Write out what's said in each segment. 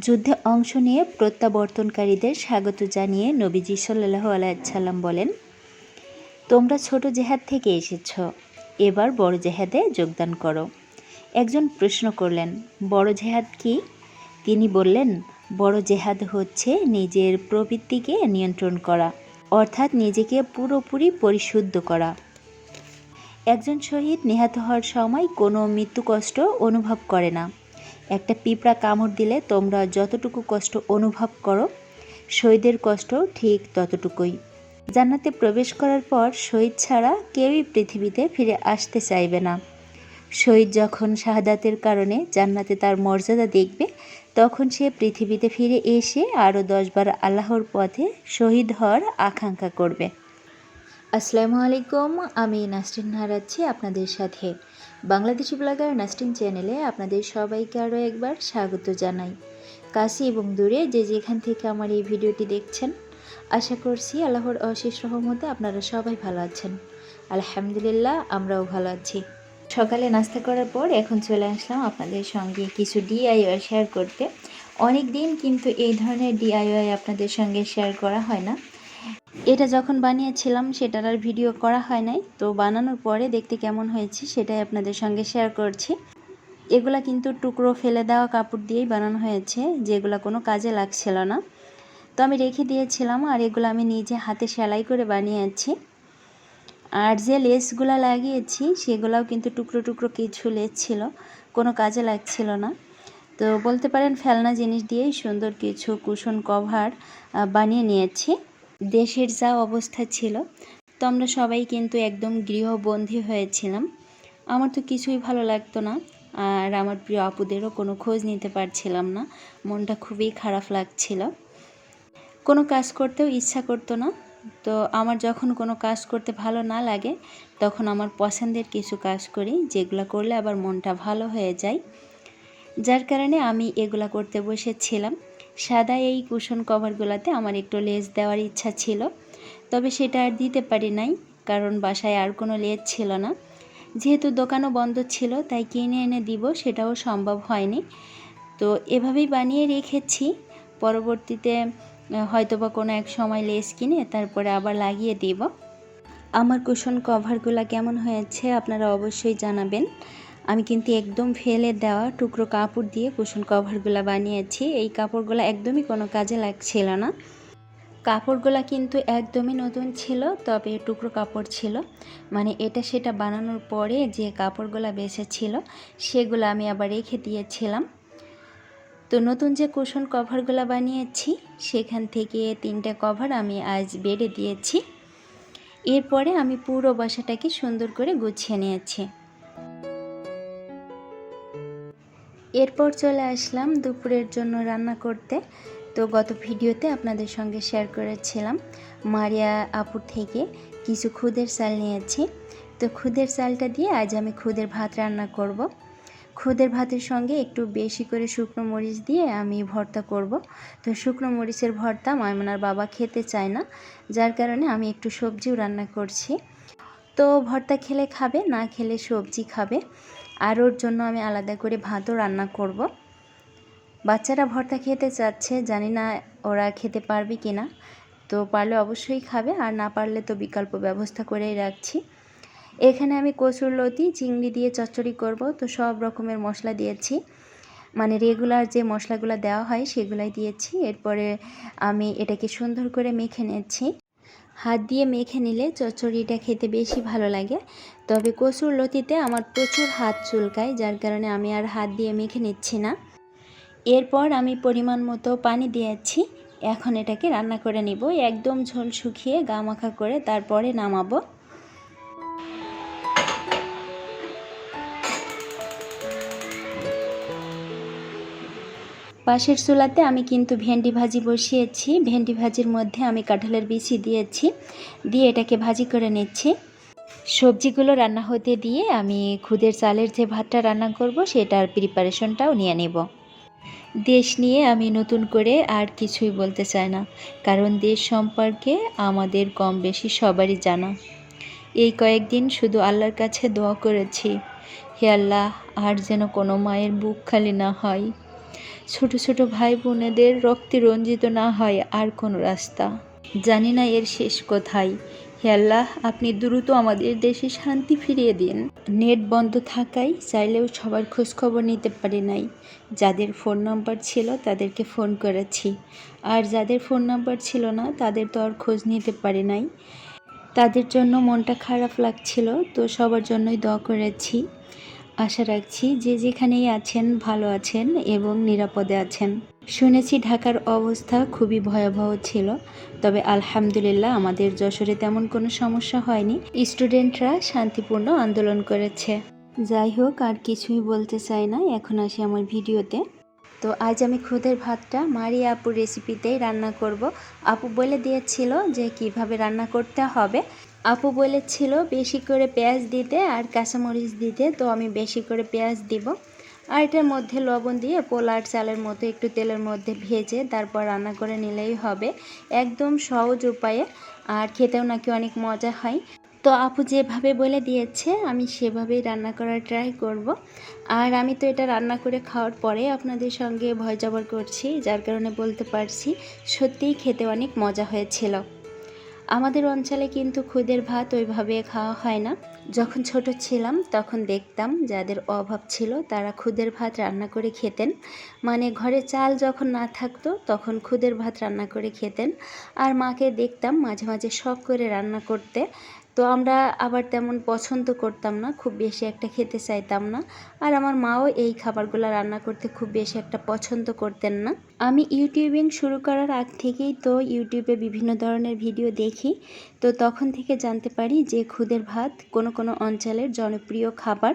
যুদ্ধে অংশ নিয়ে প্রত্যাবর্তনকারীদের স্বাগত জানিয়ে নবীজি সাল্লাহ আলাইসাল্লাম বলেন, তোমরা ছোট জেহাদ থেকে এসেছ, এবার বড় জেহাদে যোগদান করো। একজন প্রশ্ন করলেন, বড় জেহাদ কি? তিনি বললেন, বড় জেহাদ হচ্ছে নিজের প্রবৃত্তিকে নিয়ন্ত্রণ করা, অর্থাৎ নিজেকে পুরোপুরি পরিশুদ্ধ করা। একজন শহীদ নিহত হওয়ার সময় কোনো মৃত্যু কষ্ট অনুভব করে না। একটা পিঁপড়া কামড় দিলে তোমরা যতটুকু কষ্ট অনুভব করো, শহীদের কষ্ট ঠিক ততটুকুই। জান্নাতে প্রবেশ করার পর শহীদ ছাড়া কেউই পৃথিবীতে ফিরে আসতে চাইবে না। শহীদ যখন শাহাদাতের কারণে জান্নাতে তার মর্যাদা দেখবে, তখন সে পৃথিবীতে ফিরে এসে আরও দশবার আল্লাহর পথে শহীদ হওয়ার আকাঙ্ক্ষা করবে। আসসালামু আলাইকুম, আমি নাসরিন হারাচ্ছি আপনাদের সাথে। বাংলাদেশি ব্লগার নাসরিন চ্যানেলে আপনাদের সবাইকে আরও একবার স্বাগত জানাই। কাছে এবং দূরে যে যেখান থেকে আমার এই ভিডিওটি দেখছেন, আশা করছি আল্লাহর অশেষ রহমতে আপনারা সবাই ভালো আছেন। আলহামদুলিল্লাহ, আমরাও ভালো আছি। সকালে নাস্তা করার পর এখন চলে আসলাম আপনাদের সঙ্গে কিছু ডিআইওয়াই শেয়ার করতে। অনেক দিন কিন্তু এই ধরনের ডিআইওয়াই আপনাদের সঙ্গে শেয়ার করা হয় না। এটা যখন বানিয়েছিলাম, সেটার আর ভিডিও করা হয় নাই। তো বানানোর পরে দেখতে কেমন হয়েছে সেটাই আপনাদের সঙ্গে শেয়ার করছি। এগুলা কিন্তু টুকরো ফেলে দেওয়া কাপড় দিয়েই বানানো হয়েছে, যেগুলো কোনো কাজে লাগছিল না। তো আমি রেখে দিয়েছিলাম আর এগুলো আমি নিজে হাতে সেলাই করে বানিয়েছি। আর যে লেসগুলো লাগিয়েছি, সেগুলাও কিন্তু টুকরো টুকরো কিছু লেস ছিল, কোনো কাজে লাগছিল না। তো বলতে পারেন, ফেলনা জিনিস দিয়েই সুন্দর কিছু কুশন কভার বানিয়ে নিয়েছি। দেশের যা অবস্থা ছিল, তো আমরা সবাই কিন্তু একদম গৃহবন্দী হয়েছিলাম। আমার তো কিছুই ভালো লাগতো না, আর আমার প্রিয় আপুদেরও কোনো খোঁজ নিতে পারছিলাম না। মনটা খুবই খারাপ লাগছিল। কোনো কাজ করতেও ইচ্ছা করতো না, তো আমার যখন কোনো কাজ করতে ভালো না লাগে, তখন আমার পছন্দের কিছু কাজ করি, যেগুলো করলে আবার মনটা ভালো হয়ে যায়। যার কারণে আমি এগুলা করতে বসেছিলাম। সাদা এই কুশন কভারগুলোতে আমার একটু লেজ দেওয়ার ইচ্ছা ছিল, তবে সেটা আর দিতে পারি নাই, কারণ বাসায় আর কোনো লেজ ছিল না। যেহেতু দোকানও বন্ধ ছিল, তাই কিনে এনে দিব, সেটাও সম্ভব হয়নি। তো এভাবেই বানিয়ে রেখেছি। পরবর্তীতে হয়তো বা কোনো এক সময় লেস কিনে তারপরে আবার লাগিয়ে দিব। আমার কুশন কভারগুলো কেমন হয়েছে আপনারা অবশ্যই জানাবেন। আমি কিন্তু একদম ফেলে দেওয়া টুকরো কাপড় দিয়ে কুশন কভারগুলো বানিয়েছি। এই কাপড়গুলো একদমই কোনো কাজে লাগছিল না। কাপড়গুলো কিন্তু একদমই নতুন ছিল, তবে টুকরো কাপড় ছিল। মানে এটা সেটা বানানোর পরে যে কাপড়গুলো বেঁচেছিল, সেগুলো আমি আবার রেখে দিয়েছিলাম। তো নতুন যে কুশন কভারগুলো বানিয়েছি, সেখান থেকে তিনটা কভার আমি আজ বেডে দিয়েছি। এরপরে আমি পুরো বাসাটাকে সুন্দর করে গুছিয়ে নিয়েছি। এরপর চলে আসলাম দুপুরের জন্য রান্না করতে। তো গত ভিডিওতে আপনাদের সঙ্গে শেয়ার করেছিলাম মারিয়া আপুর থেকে কিছু খুদের চাল নিয়েছি। তো খুদের চালটা দিয়ে আজ আমি খুদের ভাত রান্না করব। খুদের ভাতের সঙ্গে একটু বেশি করে শুকনো মরিচ দিয়ে আমি ভর্তা করব। তো শুকনো মরিচের ভর্তা মায়মনার বাবা খেতে চায় না, যার কারণে আমি একটু সবজিও রান্না করছি। তো ভর্তা খেলে খাবে, না খেলে সবজি খাবে। আর ওর জন্য আমি আলাদা করে ভাতও রান্না করব। বাচ্চারা ভর্তা খেতে চাচ্ছে, জানি না ওরা খেতে পারবে কি না তো পারলে অবশ্যই খাবে, আর না পারলে তো বিকল্প ব্যবস্থা করেই রাখছি। এখানে আমি কচুর লতি, চিংড়ি দিয়ে চচ্চড়ি করব, তো সব রকমের মশলা দিয়েছি। মানে রেগুলার যে মশলাগুলো দেওয়া হয় সেগুলাই দিয়েছি। এরপরে আমি এটাকে সুন্দর করে মেখে নিয়েছি হাত দিয়ে মেখে নিলে চচ্চড়িটা খেতে বেশি ভালো লাগে। তবে কচুর লতিতে আমার প্রচুর হাত চুলকায়, যার কারণে আমি আর হাত দিয়ে মেখে নিচ্ছি না। এরপর আমি পরিমাণ মতো পানি দিয়েছি। এখন এটাকে রান্না করে নিব। একদম ঝোল শুকিয়ে গা মাখা করে তারপরে নামাবো। পাশের চুলাতে আমি কিন্তু ভেন্ডি ভাজি বসিয়েছি। ভেন্ডি ভাজির মধ্যে আমি কাঁঠালের বিচি দিয়েছি। দিয়ে এটাকে ভাজি করে নিচ্ছি। সবজিগুলো রান্না হতে দিয়ে আমি খুদের চালের যে ভাতটা রান্না করব, সেটার প্রিপারেশনটাও নিয়ে নেব। দেশ নিয়ে আমি নতুন করে আর কিছুই বলতে চাই না। কারণ দেশ সম্পর্কে আমাদের কম বেশি সবারই জানা। এই কয়েকদিন শুধু আল্লাহর কাছে দোয়া করেছি। হে আল্লাহ, আর যেন কোনো মায়ের বুক খালি না হয়। ছোট ছোট ভাই বোনেদের রক্তে রঞ্জিত না হয় আর কোনো রাস্তা। জানি না এর শেষ কোথায় হে আল্লাহ, আপনি দ্রুত আমাদের দেশে শান্তি ফিরিয়ে দিন। নেট বন্ধ থাকায় চাইলেও সবার খোঁজখবর নিতে পারি নাই। যাদের ফোন নাম্বার ছিল তাদেরকে ফোন করেছি। আর যাদের ফোন নাম্বার ছিল না, তাদের তো আর খোঁজ নিতে পারি নাই। তাদের জন্য মনটা খারাপ লাগছিল, তো সবার জন্যই দোয়া করেছি। আশা রাখছি যে যেখানেই আছেন, ভালো আছেন এবং নিরাপদে আছেন। শুনেছি ঢাকার অবস্থা খুবই ভয়াবহ ছিল, তবে আলহামদুলিল্লাহ আমাদের যশোরে তেমন কোনো সমস্যা হয়নি। স্টুডেন্টরা শান্তিপূর্ণ আন্দোলন করেছে। যাই হোক, আর কিছুই বলতে চাই না, এখন আসি আমার ভিডিওতে। তো আজ আমি খুদের ভাতটা মারিয়া আপুর রেসিপিতেই রান্না করব। আপু বলে দিয়েছিল যে কীভাবে রান্না করতে হবে। আপু বলেছিল বেশি করে পেঁয়াজ দিতে আর কাঁচামরিচ দিতে, তো আমি বেশি করে পেঁয়াজ দিব। আর এটার মধ্যে লবণ দিয়ে পোলার চালের মতো একটু তেলের মধ্যে ভেজে তারপর রান্না করে নিলেই হবে। একদম সহজ উপায়ে, আর খেতেও নাকি অনেক মজা হয়। তো আপু যেভাবে বলে দিয়েছে, আমি সেভাবেই রান্না করার ট্রাই করব। আর আমি তো এটা রান্না করে খাওয়ার পরে আপনাদের সঙ্গে ভয় জবর করছি, যার কারণে বলতে পারছি সত্যিই খেতে অনেক মজা হয়েছিল। আমাদের অঞ্চলে কিন্তু খুদের ভাত ওইভাবে খাওয়া হয় না। যখন ছোট ছিলাম তখন দেখতাম যাদের অভাব ছিল তারা খুদের ভাত রান্না করে খেতেন। মানে ঘরে চাল যখন না থাকতো তখন খুদের ভাত রান্না করে খেতেন। আর মাকে দেখতাম মাঝে মাঝে শখ করে রান্না করতে। তো আমরা আবার তেমন পছন্দ করতাম না, খুব বেশি একটা খেতে চাইতাম না। আর আমার মাও এই খাবারগুলো রান্না করতে খুব বেশি একটা পছন্দ করতেন না। আমি ইউটিউবিং শুরু করার আগ থেকেই তো ইউটিউবে বিভিন্ন ধরনের ভিডিও দেখি। তো তখন থেকে জানতে পারি যে খুদের ভাত কোনো কোনো অঞ্চলের জনপ্রিয় খাবার।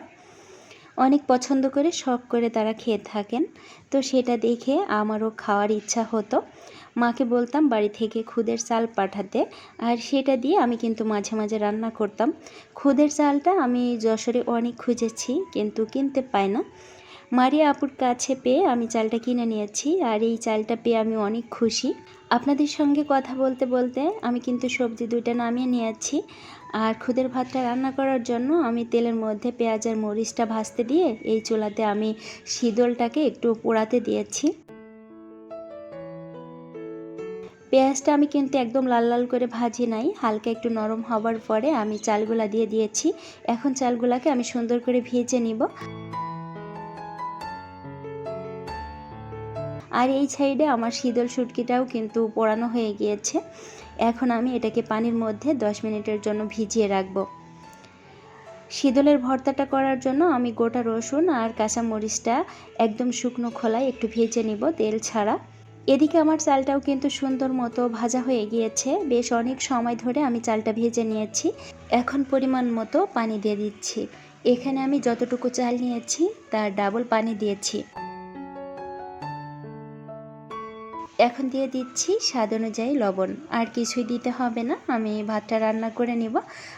অনেক পছন্দ করে শখ করে তারা খেয়ে থাকেন। তো সেটা দেখে আমারও খাওয়ার ইচ্ছা হতো। মাকে বলতাম, বাড়ি থেকে খুদের চাল পাঠাতে। আর সেটা দিয়ে আমি কিন্তু মাঝে মাঝে রান্না করতাম। খুদের চালটা আমি যশোরে অনেক খুঁজেছি, কিন্তু কিনতে পাই না। মারিয়া আপুর কাছে পেয়ে আমি চালটা কিনে নিয়েছি, আর এই চালটা পেয়ে আমি অনেক খুশি। আপনাদের সঙ্গে কথা বলতে বলতে আমি কিন্তু সবজি দুইটা নামিয়ে নিয়েছি, আর খুদের ভাতটা রান্না করার জন্য আমি তেলের মধ্যে পেঁয়াজ আর মরিচটা ভাজতে দিয়ে এই চুলাতে আমি শীতলটাকে একটু পোড়াতে দিয়েছি। পেঁয়াজটা আমি কিন্তু একদম লাল লাল করে ভাজি নাই, হালকা একটু নরম হবার পরে আমি চালগুলা দিয়ে দিয়েছি। এখন চালগুলাকে আমি সুন্দর করে ভেজে নিব। আর এই সাইডে আমার শীতল সুটকিটাও কিন্তু পোড়ানো হয়ে গিয়েছে। এখন আমি এটাকে পানির মধ্যে 10 মিনিটের জন্য ভিজিয়ে রাখব। শীতলের ভর্তাটা করার জন্য আমি গোটা রসুন আর কাঁচা মরিচটা একদম শুকনো খোলায় একটু ভেজে নিব তেল ছাড়া। এদিকে আমার চালটাও কিন্তু সুন্দর মতো ভাজা হয়ে গিয়েছে। বেশ অনেক সময় ধরে আমি চালটা ভেজে নিয়েছি। এখন পরিমাণ মতো পানি দিয়ে দিচ্ছি। এখানে আমি যতটুকু চাল নিয়েছি, তার ডাবল পানি দিয়েছি। এখন দিয়ে দিচ্ছি স্বাদ অনুযায়ী লবণ। আর কিছুই দিতে হবে না, আমি ভাতটা রান্না করে নিব।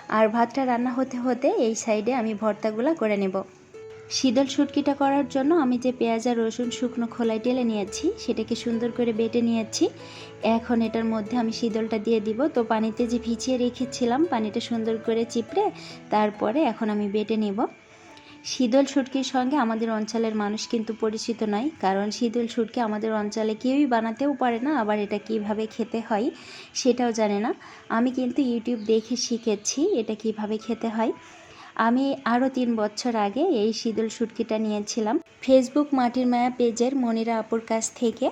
আর ভাতটা রান্না হতে হতে এই সাইডে আমি ভর্তাগুলো করে নেব। শীতল শুটকিটা করার জন্য আমি যে পেঁয়াজ আর রসুন শুকনো খোলায় টেলে নিয়েছি, সেটাকে সুন্দর করে বেটে নিয়েছি। এখন এটার মধ্যে আমি শীতলটা দিয়ে দিব। তো পানিতে যে ভিজিয়ে রেখেছিলাম, পানিটা সুন্দর করে চিপড়ে তারপরে এখন আমি বেটে নেব। শীতল শুটকির সঙ্গে আমাদের অঞ্চলের মানুষ কিন্তু পরিচিত নয়, কারণ শীতল শুটকি আমাদের অঞ্চলে কেউই বানাতেও পারে না, আবার এটা কীভাবে খেতে হয় সেটাও জানে না। আমি কিন্তু ইউটিউব দেখে শিখেছি এটা কীভাবে খেতে হয়। আমি আরও তিন বছর আগে এই শীতল শুটকিটা নিয়েছিলাম। ফেসবুক মাটির মায়া পেজের মনিরা আপুর কাছ থেকে।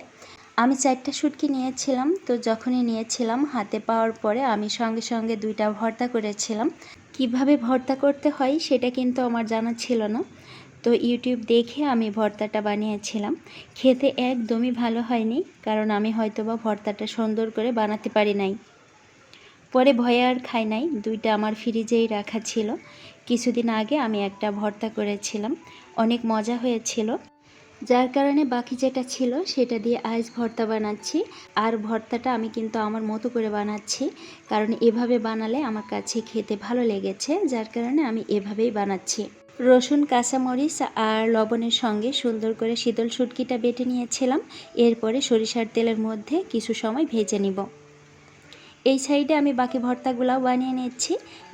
আমি চারটা শুটকি নিয়েছিলাম, তো যখনই নিয়েছিলাম, হাতে পাওয়ার পরে আমি সঙ্গে সঙ্গে দুইটা ভর্তা করেছিলাম। কীভাবে ভর্তা করতে হয় সেটা কিন্তু আমার জানা ছিল না। তো ইউটিউব দেখে আমি ভর্তাটা বানিয়েছিলাম। খেতে একদমই ভালো হয়নি, কারণ আমি হয়তোবা ভর্তাটা সুন্দর করে বানাতে পারি নাই। পরে ভয়ে আর খাই নাই, দুইটা আমার ফ্রিজেই রাখা ছিল। কিছুদিন আগে আমি একটা ভর্তা করেছিলাম। অনেক মজা হয়েছিল। যার কারণে বাকি যেটা ছিল, সেটা দিয়ে আইস ভর্তা বানাচ্ছি। আর ভর্তাটা আমি কিন্তু আমার মতো করে বানাচ্ছি। কারণ এভাবে বানালে আমার কাছে খেতে ভালো লেগেছে। যার কারণে আমি এভাবেই বানাচ্ছি। রসুন, কাঁচামরিচ আর লবণের সঙ্গে সুন্দর করে শীতল সুটকিটা বেটে নিয়েছিলাম। এরপরে সরিষার তেলের মধ্যে কিছু সময় ভেজে নিব। এই সাইডে আমি বাকি ভর্তাগুলাও বানিয়ে নিচ্ছি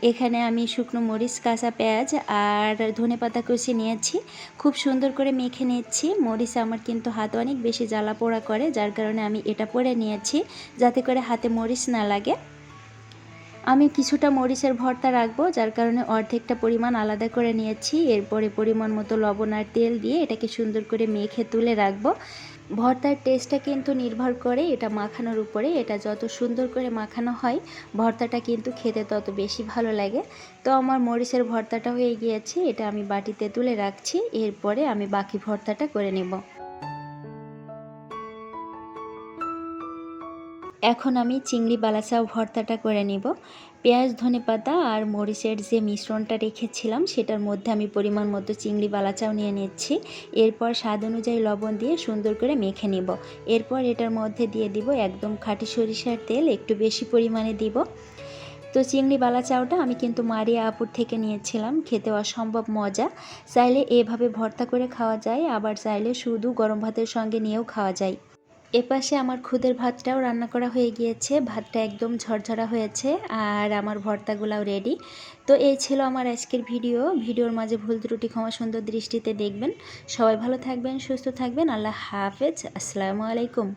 এখানে আমি শুকনো মরিচ, কাঁচা পেঁয়াজ আর ধনে পাতা কষে নিয়েছি। খুব সুন্দর করে মেখে নিচ্ছি মরিচ আমার কিন্তু হাত অনেক বেশি জ্বালা পোড়া করে, যার কারণে আমি এটা পরে নিয়েছি যাতে করে হাতে মরিচ না লাগে। আমি কিছুটা মরিচের ভর্তা রাখব, যার কারণে অর্ধেকটা পরিমাণ আলাদা করে নিয়েছি। এরপরে পরিমাণ মতো লবণ আর তেল দিয়ে এটাকে সুন্দর করে মেখে তুলে রাখব। ভর্তার টেস্টটা কিন্তু নির্ভর করে এটা মাখানোর উপরে, এটা যত সুন্দর করে মাখানো হয়, ভর্তাটা কিন্তু খেতে তত বেশি ভালো লাগে। তো আমার মরিচের ভর্তাটা হয়ে গিয়েছে, এটা আমি বাটিতে তুলে রাখছি, এরপরে আমি বাকি ভর্তাটা করে নেব। এখন আমি চিংড়ি বালাচাও ভর্তাটা করে নিব। পেঁয়াজ, ধনে পাতা আর মরিচের যে মিশ্রণটা রেখেছিলাম, সেটার মধ্যে আমি পরিমাণ মতো চিংড়ি, বালাচাও নিয়ে নিচ্ছি। এরপর স্বাদ অনুযায়ী লবণ দিয়ে সুন্দর করে মেখে নিব। এরপর এটার মধ্যে দিয়ে দিব একদম খাঁটি সরিষার তেল, একটু বেশি পরিমাণে দিব। তো চিংড়ি বালা চাউটা আমি কিন্তু মারিয়া আপুর থেকে নিয়েছিলাম, খেতে অসম্ভব মজা। চাইলে এভাবে ভর্তা করে খাওয়া যায়, আবার চাইলে শুধু গরম ভাতের সঙ্গে নিয়েও খাওয়া যায়। এপাশে আমার খুদের ভাতটাও রান্না করা হয়ে গিয়েছে। ভাতটা একদম ঝরঝরা হয়েছে আর আমার ভর্তাগুলাও রেডি তো এই ছিল আমার আজকের ভিডিও। ভিডিওর মাঝে ভুল ত্রুটি, ক্ষমা সুন্দর দৃষ্টিতে দেখবেন। সবাই ভালো থাকবেন, সুস্থ থাকবেন। আল্লাহ হাফেজ। আসসালামু আলাইকুম।